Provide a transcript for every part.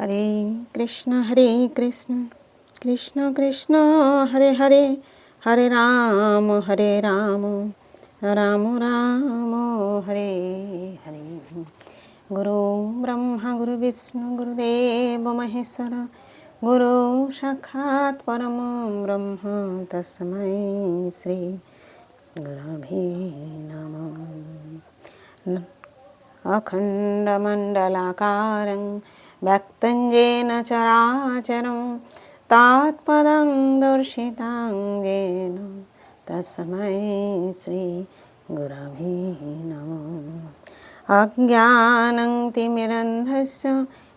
हरे कृष्ण हरे कृष्ण। कृष्ण कृष्ण हरे हरे। हरे राम हरे राम। राम राम हरे हरे। हरे गुरु ब्रह्म गुरुविष्णु गुरुदेव महेश्वर। गुरु साक्षात् परमो ब्रह्म तस्मै श्री अखण्डमण्डलाकारं व्यक्तं येन चराचरं तात्पदं दर्शितां येन तस्मै श्रीगुरवे नमः अज्ञानं तिमिरन्धस्य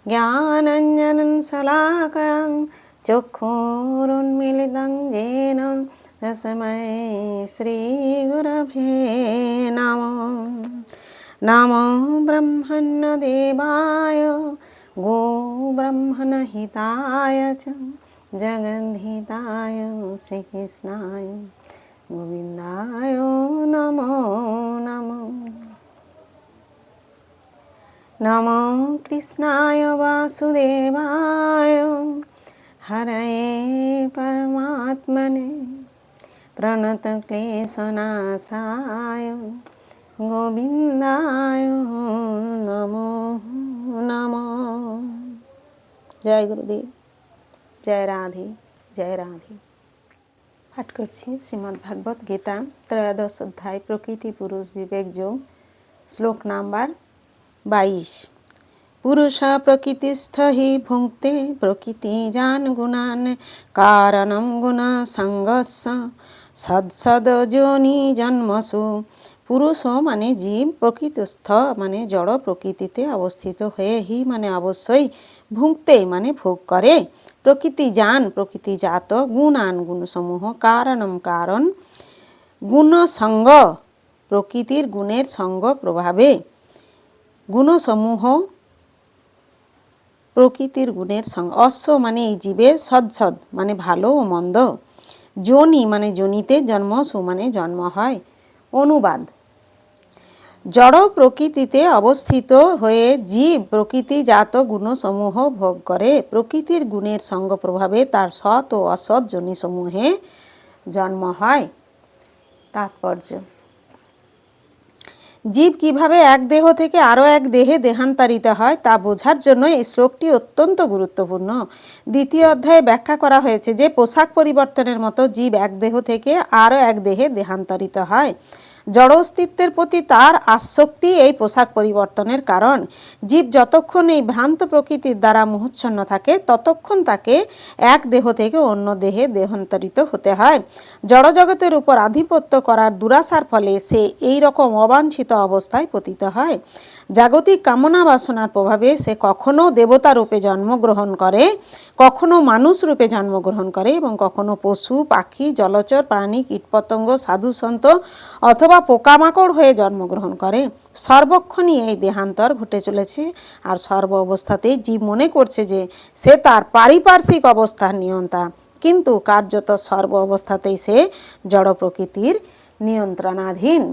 ज्ञानञ्जनं शलाकं चक्षुरुन्मिलितं येन तस्मै श्रीगुरवे नमः नमो गो ब्रह्मणहिताय च, जगन्धिताय, श्रीकृष्णाय, गोविन्दाय नमो नमो। नमो कृष्णाय वासुदेवाय, हरये परमात्मने, प्रणतक्लेशनाशाय, गोविन्दाय नमो। জয় গুরুদেব, জয় রাধে জয় রাধে। পাঠ করছি শ্রীমদ্ ভাগবত গীতা, ত্রয়োদশ অধ্যায়, প্রকৃতি, পুরুষ, বিবেক যোগ শ্লোক নাম্বার বাইশ। পুরুষ প্রকৃতিস্থ হি ভুঙ্ক্তে প্রকৃতি জান গুণান, কারণম গুণ সঙ্গস্য, সৎসদ যোনি জন্মসু। পুরুষ মানে জীব প্রকৃতস্থ মানে জড় প্রকৃতিতে অবস্থিত হয়ে হি মানে অবশ্যই ভুঙ্কতে মানে ভোগ করে। প্রকৃতি যান, প্রকৃতি জাত, গুণান গুণসমূহ, কারণম কারণ। গুণসঙ্গ, প্রকৃতির গুণের সঙ্গ প্রভাবে। গুণসমূহ, প্রকৃতির গুণের সঙ্গ, অশ্ব মানে এই জীবের সৎসদ মানে ভালো ও মন্দ। যোনি মানে জনিতে জন্ম, সু মানে জন্ম হয়। অনুবাদ। জড় প্রকৃতিতে অবস্থিত হয়ে জীব প্রকৃতিজাত গুণসমূহ ভোগ করে। প্রকৃতির গুণের সঙ্গ প্রভাবে তার সৎ ও অসৎ জনিসমূহে জন্ম হয়। তাৎপর্য জীব কীভাবে এক দেহ থেকে আরও এক দেহে দেহান্তরিত হয় তা বোঝার জন্য এই শ্লোকটি অত্যন্ত গুরুত্বপূর্ণ। দ্বিতীয় অধ্যায়ে ব্যাখ্যা করা হয়েছে যে পোশাক পরিবর্তনের মতো জীব এক দেহ থেকে আরও এক দেহে দেহান্তরিত হয়। জড় অস্তিত্বের প্রতি তার আসক্তি এই পোশাক পরিবর্তনের কারণ। জীব যতক্ষণ এই ভ্রান্ত প্রকৃতির দ্বারা মোহচ্ছন্ন থাকে, ততক্ষণ তাকে এক দেহ থেকে অন্য দেহে দেহান্তরিত হতে হয়। জড়জগতের উপর আধিপত্য করার দুরাশার ফলে সে এই রকম অবাঞ্ছিত অবস্থায় পতিত হয়। জাগতিক কামনা বাসনার প্রভাবে সে কখনো দেবতা রূপে জন্মগ্রহণ করে, কখনো মানুষ রূপে জন্মগ্রহণ করে এবং কখনো পশু, পাখি, জলচর, প্রাণী, কীটপতঙ্গ সাধু সন্ত অথবা পোকামাকড় হয়ে জন্মগ্রহণ করে। সর্বক্ষণই এই দেহান্তর ঘটে চলেছে। আর সর্ব অবস্থাতেই জীব মনে করছে যে সে তার পারিপার্শ্বিক অবস্থার নিয়ন্তা। কিন্তু কার্যত সর্ব অবস্থাতেই সে জড় প্রকৃতির নিয়ন্ত্রণাধীন।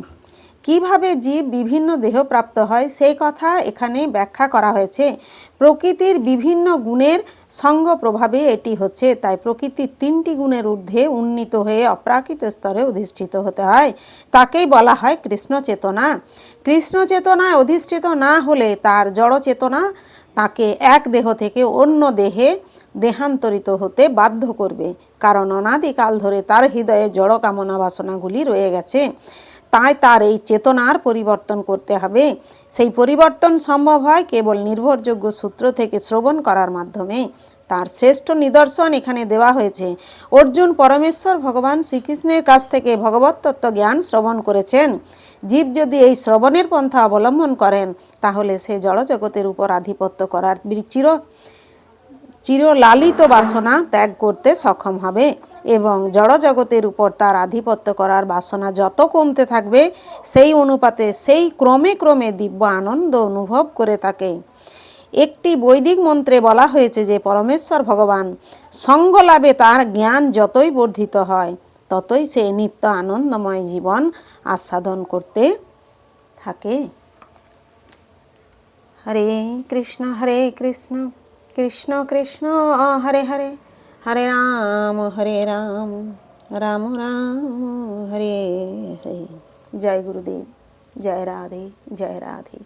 কীভাবে জীব বিভিন্ন দেহ প্রাপ্ত হয়, সেই কথা এখানে ব্যাখ্যা করা হয়েছে। প্রকৃতির বিভিন্ন গুণের সঙ্গ প্রভাবে এটি হচ্ছে, তাই প্রকৃতির তিনটি গুণের ঊর্ধ্বে উন্নীত হয়ে অপ্রাকৃত স্তরে অধিষ্ঠিত হতে হয়। তাকেই বলা হয় কৃষ্ণ চেতনা। কৃষ্ণ চেতনায় অধিষ্ঠিত না হলে তার জড় চেতনা তাকে এক দেহ থেকে অন্য দেহে দেহান্তরিত হতে বাধ্য করবে। কারণ অনাদিকাল ধরে তার হৃদয়ে জড় কামনা বাসনাগুলি রয়ে গেছে। তাই তার এই চেতনার পরিবর্তন করতে হবে। সেই পরিবর্তন সম্ভব হয় কেবল নির্ভরযোগ্য সূত্র থেকে শ্রবণ করার মাধ্যমে। তার শ্রেষ্ঠ নিদর্শন এখানে দেওয়া হয়েছে। অর্জুন পরমেশ্বর ভগবান শ্রীকৃষ্ণের কাছ থেকে ভগবত তত্ত্ব জ্ঞান শ্রবণ করেছেন। জীব যদি এই শ্রবণের পন্থা অবলম্বন করেন, তাহলে সে জড়জগতের উপর আধিপত্য করার চির চিরলালিত বাসনা ত্যাগ করতে সক্ষম হবে এবং জড়জগতের উপর তার আধিপত্য করার বাসনা যত কমতে থাকবে, সেই অনুপাতে সেই ক্রমে ক্রমে দিব্য আনন্দ অনুভব করে থাকে একটি বৈদিক মন্ত্রে বলা হয়েছে যে, পরমেশ্বর ভগবান সঙ্গ লাভে তার জ্ঞান যতই বর্ধিত হয়, ততই সে নিত্য আনন্দময় জীবন আস্বাদন করতে থাকে। হরে কৃষ্ণ হরে কৃষ্ণ। কৃষ্ণ কৃষ্ণ হরে হরে হরে রাম হরে রাম রাম রাম হরে হরে জয় গুরুদেব জয় রাধে জয় রাধে